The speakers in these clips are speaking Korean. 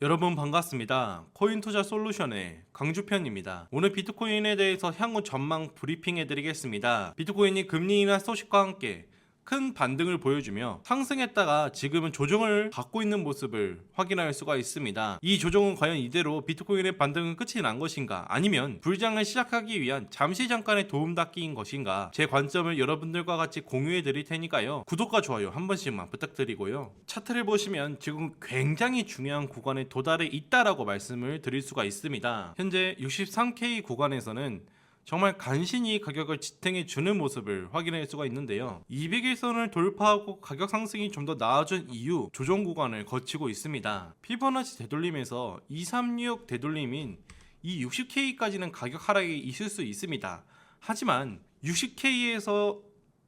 여러분 반갑습니다. 코인 투자 솔루션의 강주편입니다. 오늘 비트코인에 대해서 향후 전망 브리핑 해드리겠습니다. 비트코인이 금리 인하 소식과 함께 큰 반등을 보여주며 상승했다가 지금은 조정을 받고 있는 모습을 확인할 수가 있습니다. 이 조정은 과연 이대로 비트코인의 반등은 끝이 난 것인가 아니면 불장을 시작하기 위한 잠시 잠깐의 도움닫기인 것인가 제 관점을 여러분들과 같이 공유해 드릴 테니까요. 구독과 좋아요 한 번씩만 부탁드리고요. 차트를 보시면 지금 굉장히 중요한 구간에 도달해 있다라고 말씀을 드릴 수가 있습니다. 현재 63K 구간에서는 정말 간신히 가격을 지탱해 주는 모습을 확인할 수가 있는데요. 200일선을 돌파하고 가격 상승이 좀 더 나아진 이후 조정 구간을 거치고 있습니다. 피보나치 되돌림에서 236 되돌림인 이 60K까지는 가격 하락이 있을 수 있습니다. 하지만 60K에서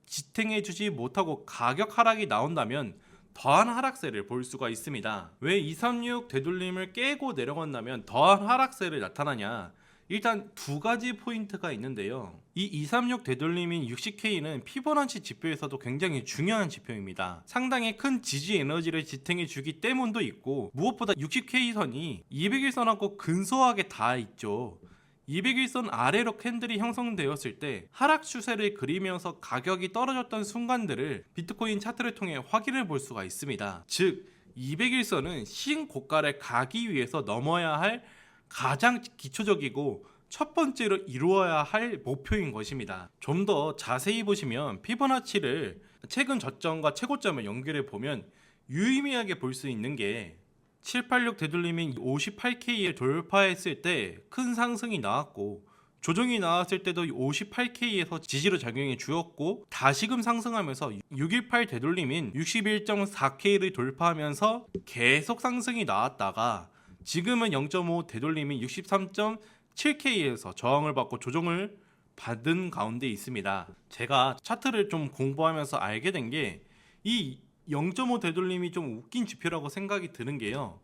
지탱해 주지 못하고 가격 하락이 나온다면 더한 하락세를 볼 수가 있습니다. 왜 236 되돌림을 깨고 내려간다면 더한 하락세를 나타나냐? 일단 두 가지 포인트가 있는데요. 이 236 되돌림인 60K는 피보나치 지표에서도 굉장히 중요한 지표입니다. 상당히 큰 지지 에너지를 지탱해 주기 때문도 있고 무엇보다 60K 선이 200일선하고 근소하게 닿아 있죠. 200일선 아래로 캔들이 형성되었을 때 하락 추세를 그리면서 가격이 떨어졌던 순간들을 비트코인 차트를 통해 확인해 볼 수가 있습니다. 즉 200일선은 신고가를 가기 위해서 넘어야 할 가장 기초적이고 첫 번째로 이루어야 할 목표인 것입니다. 좀 더 자세히 보시면 피보나치를 최근 저점과 최고점을 연결해 보면 유의미하게 볼 수 있는 게 786 되돌림인 58K에 돌파했을 때 큰 상승이 나왔고 조정이 나왔을 때도 58K에서 지지로 작용해 주었고 다시금 상승하면서 618 되돌림인 61.4K를 돌파하면서 계속 상승이 나왔다가 지금은 0.5 되돌림인 63.7K에서 저항을 받고 조정을 받은 가운데 있습니다. 제가 차트를 좀 공부하면서 알게 된 게 이 0.5 되돌림이 좀 웃긴 지표라고 생각이 드는 게요.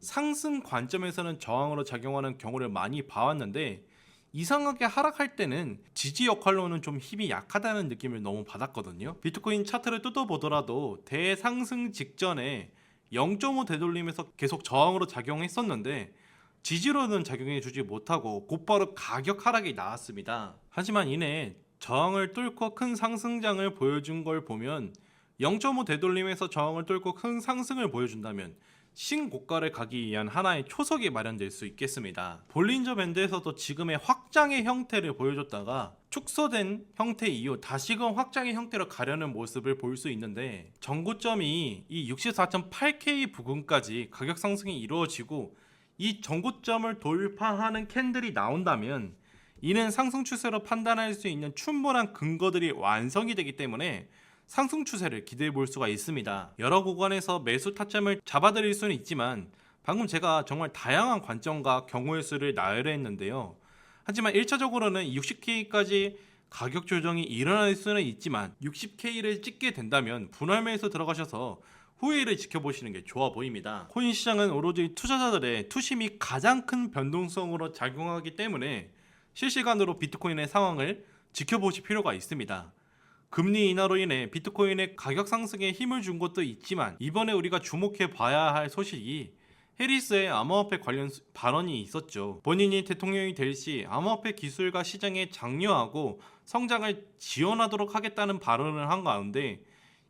상승 관점에서는 저항으로 작용하는 경우를 많이 봐왔는데 이상하게 하락할 때는 지지 역할로는 좀 힘이 약하다는 느낌을 너무 받았거든요. 비트코인 차트를 뜯어보더라도 대상승 직전에 0.5 되돌림에서 계속 저항으로 작용했었는데 지지로는 작용해 주지 못하고 곧바로 가격 하락이 나왔습니다. 하지만 이내 저항을 뚫고 큰 상승장을 보여준 걸 보면 0.5 되돌림에서 저항을 뚫고 큰 상승을 보여준다면 신고가를 가기 위한 하나의 초석이 마련될 수 있겠습니다. 볼린저 밴드에서도 지금의 확장의 형태를 보여줬다가 축소된 형태 이후 다시금 확장의 형태로 가려는 모습을 볼 수 있는데 전고점이 이 64.8K 부근까지 가격 상승이 이루어지고 이 전고점을 돌파하는 캔들이 나온다면 이는 상승 추세로 판단할 수 있는 충분한 근거들이 완성이 되기 때문에 상승 추세를 기대해 볼 수가 있습니다. 여러 구간에서 매수 타점을 잡아드릴 수는 있지만 방금 제가 정말 다양한 관점과 경우의 수를 나열했는데요. 하지만 1차적으로는 60K까지 가격 조정이 일어날 수는 있지만 60K를 찍게 된다면 분할매에서 들어가셔서 후회를 지켜보시는 게 좋아 보입니다. 코인 시장은 오로지 투자자들의 투심이 가장 큰 변동성으로 작용하기 때문에 실시간으로 비트코인의 상황을 지켜보실 필요가 있습니다. 금리 인하로 인해 비트코인의 가격 상승에 힘을 준 것도 있지만 이번에 우리가 주목해 봐야 할 소식이 해리스의 암호화폐 관련 수- 발언이 있었죠. 본인이 대통령이 될 시 암호화폐 기술과 시장에 장려하고 성장을 지원하도록 하겠다는 발언을 한 가운데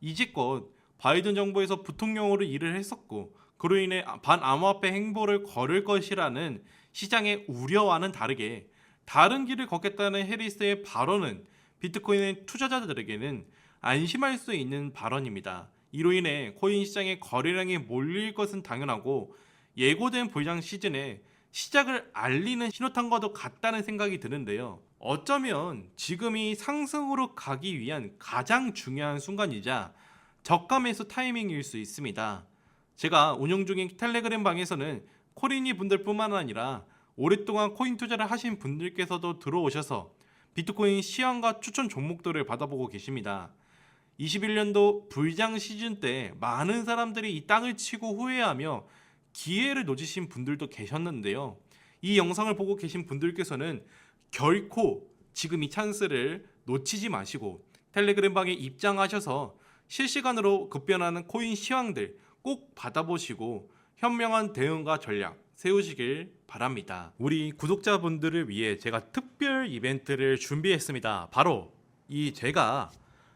이제껏 바이든 정부에서 부통령으로 일을 했었고 그로 인해 반암호화폐 행보를 걸을 것이라는 시장의 우려와는 다르게 다른 길을 걷겠다는 해리스의 발언은 비트코인 투자자들에게는 안심할 수 있는 발언입니다. 이로 인해 코인 시장의 거래량이 몰릴 것은 당연하고 예고된 불장 시즌에 시작을 알리는 신호탄과도 같다는 생각이 드는데요. 어쩌면 지금이 상승으로 가기 위한 가장 중요한 순간이자 저가 매수 타이밍일 수 있습니다. 제가 운영 중인 텔레그램 방에서는 코린이 분들뿐만 아니라 오랫동안 코인 투자를 하신 분들께서도 들어오셔서 비트코인 시황과 추천 종목들을 받아보고 계십니다. 21년도 불장 시즌 때 많은 사람들이 이 땅을 치고 후회하며 기회를 놓치신 분들도 계셨는데요. 이 영상을 보고 계신 분들께서는 결코 지금 이 찬스를 놓치지 마시고 텔레그램 방에 입장하셔서 실시간으로 급변하는 코인 시황들 꼭 받아보시고 현명한 대응과 전략 세우시길 바랍니다. 우리 구독자분들을 위해 제가 특별 이벤트를 준비했습니다. 바로 이 제가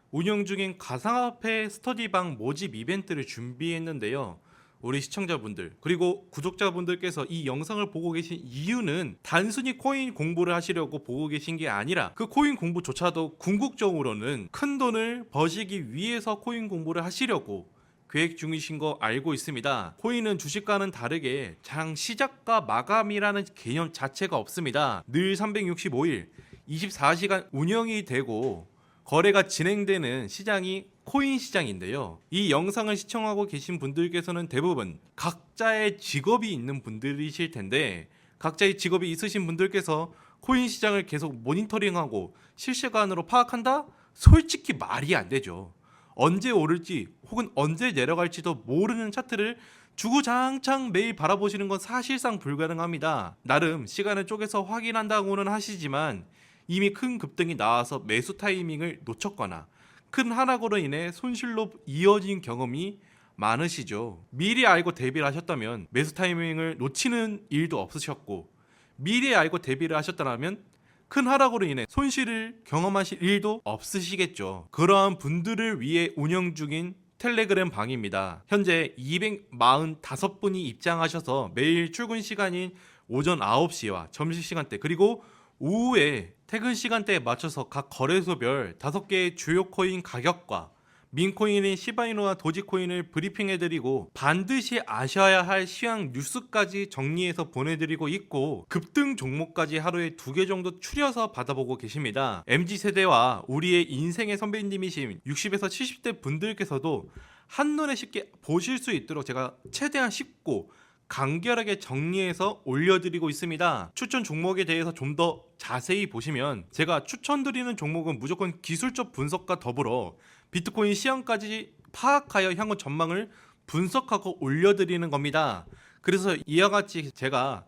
운영 중인 가상화폐 스터디방 모집 이벤트를 준비했는데요. 우리 시청자분들 그리고 구독자분들께서 이 영상을 보고 계신 이유는 단순히 코인 공부를 하시려고 보고 계신 게 아니라 그 코인 공부조차도 궁극적으로는 큰 돈을 버시기 위해서 코인 공부를 하시려고 계획 중이신 거 알고 있습니다. 코인은 주식과는 다르게 장 시작과 마감이라는 개념 자체가 없습니다. 늘 365일 24시간 운영이 되고 거래가 진행되는 시장이 코인 시장인데요. 이 영상을 시청하고 계신 분들께서는 대부분 각자의 직업이 있는 분들이실 텐데 각자의 직업이 있으신 분들께서 코인 시장을 계속 모니터링하고 실시간으로 파악한다? 솔직히 말이 안 되죠. 언제 오를지 혹은 언제 내려갈지도 모르는 차트를 주구장창 매일 바라보시는 건 사실상 불가능합니다. 나름 시간을 쪼개서 확인한다고는 하시지만 이미 큰 급등이 나와서 매수 타이밍을 놓쳤거나 큰 하락으로 인해 손실로 이어진 경험이 많으시죠. 미리 알고 대비를 하셨다면 매수 타이밍을 놓치는 일도 없으셨고 미리 알고 대비를 하셨다면 큰 하락으로 인해 손실을 경험하실 일도 없으시겠죠. 그러한 분들을 위해 운영 중인 텔레그램 방입니다. 현재 245분이 입장하셔서 매일 출근 시간인 오전 9시와 점심 시간대 그리고 오후에 퇴근 시간대에 맞춰서 각 거래소별 5개의 주요 코인 가격과 민코인인 시바이노와 도지코인을 브리핑해드리고 반드시 아셔야 할 시황 뉴스까지 정리해서 보내드리고 있고 급등 종목까지 하루에 두 개 정도 추려서 받아보고 계십니다. MZ 세대와 우리의 인생의 선배님이신 60에서 70대 분들께서도 한눈에 쉽게 보실 수 있도록 제가 최대한 쉽고 간결하게 정리해서 올려드리고 있습니다. 추천 종목에 대해서 좀 더 자세히 보시면 제가 추천드리는 종목은 무조건 기술적 분석과 더불어 비트코인 시황까지 파악하여 향후 전망을 분석하고 올려드리는 겁니다. 그래서 이와 같이 제가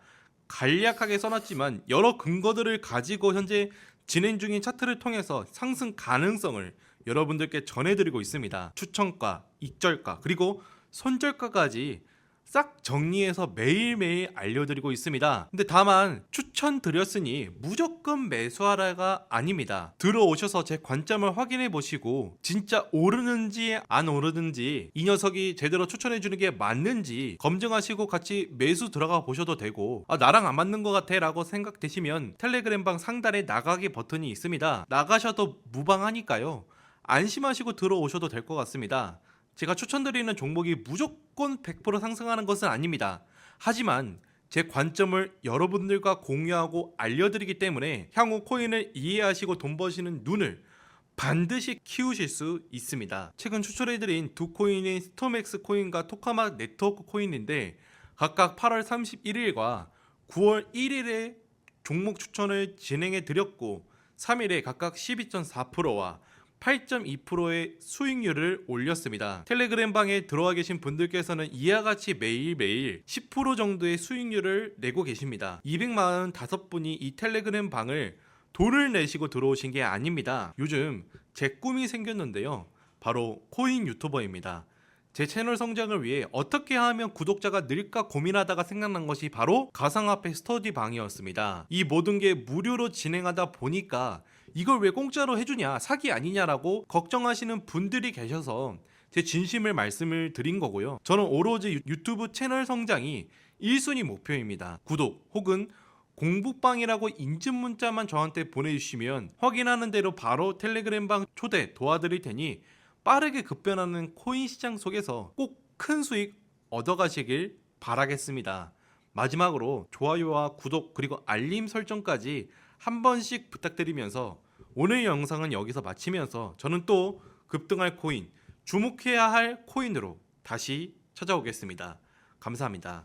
간략하게 써놨지만 여러 근거들을 가지고 현재 진행 중인 차트를 통해서 상승 가능성을 여러분들께 전해드리고 있습니다. 추천가, 익절가, 그리고 손절가까지 싹 정리해서 매일매일 알려드리고 있습니다. 근데 다만 추천드렸으니 무조건 매수하라가 아닙니다. 들어오셔서 제 관점을 확인해 보시고 진짜 오르는지 안 오르는지 이 녀석이 제대로 추천해 주는 게 맞는지 검증하시고 같이 매수 들어가 보셔도 되고 아 나랑 안 맞는 것 같아 라고 생각되시면 텔레그램방 상단에 나가기 버튼이 있습니다. 나가셔도 무방하니까요. 안심하시고 들어오셔도 될 것 같습니다. 제가 추천드리는 종목이 무조건 100% 상승하는 것은 아닙니다. 하지만 제 관점을 여러분들과 공유하고 알려드리기 때문에 향후 코인을 이해하시고 돈 버시는 눈을 반드시 키우실 수 있습니다. 최근 추천해드린 두 코인인 스토맥스 코인과 토카마 네트워크 코인인데 각각 8월 31일과 9월 1일에 종목 추천을 진행해 드렸고 3일에 각각 12.4%와 8.2%의 수익률을 올렸습니다. 텔레그램 방에 들어와 계신 분들께서는 이와 같이 매일매일 10% 정도의 수익률을 내고 계십니다. 245분이 이 텔레그램 방을 돈을 내시고 들어오신 게 아닙니다. 요즘 제 꿈이 생겼는데요. 바로 코인 유튜버입니다. 제 채널 성장을 위해 어떻게 하면 구독자가 늘까 고민하다가 생각난 것이 바로 가상화폐 스터디 방이었습니다. 이 모든 게 무료로 진행하다 보니까 이걸 왜 공짜로 해주냐 사기 아니냐라고 걱정하시는 분들이 계셔서 제 진심을 말씀을 드린 거고요. 저는 오로지 유- 유튜브 채널 성장이 1순위 목표입니다. 구독 혹은 공부방이라고 인증 문자만 저한테 보내주시면 확인하는 대로 바로 텔레그램방 초대 도와드릴 테니 빠르게 급변하는 코인 시장 속에서 꼭 큰 수익 얻어가시길 바라겠습니다. 마지막으로 좋아요와 구독 그리고 알림 설정까지 한 번씩 부탁드리면서 오늘 영상은 여기서 마치면서 저는 또 급등할 코인, 주목해야 할 코인으로 다시 찾아오겠습니다. 감사합니다.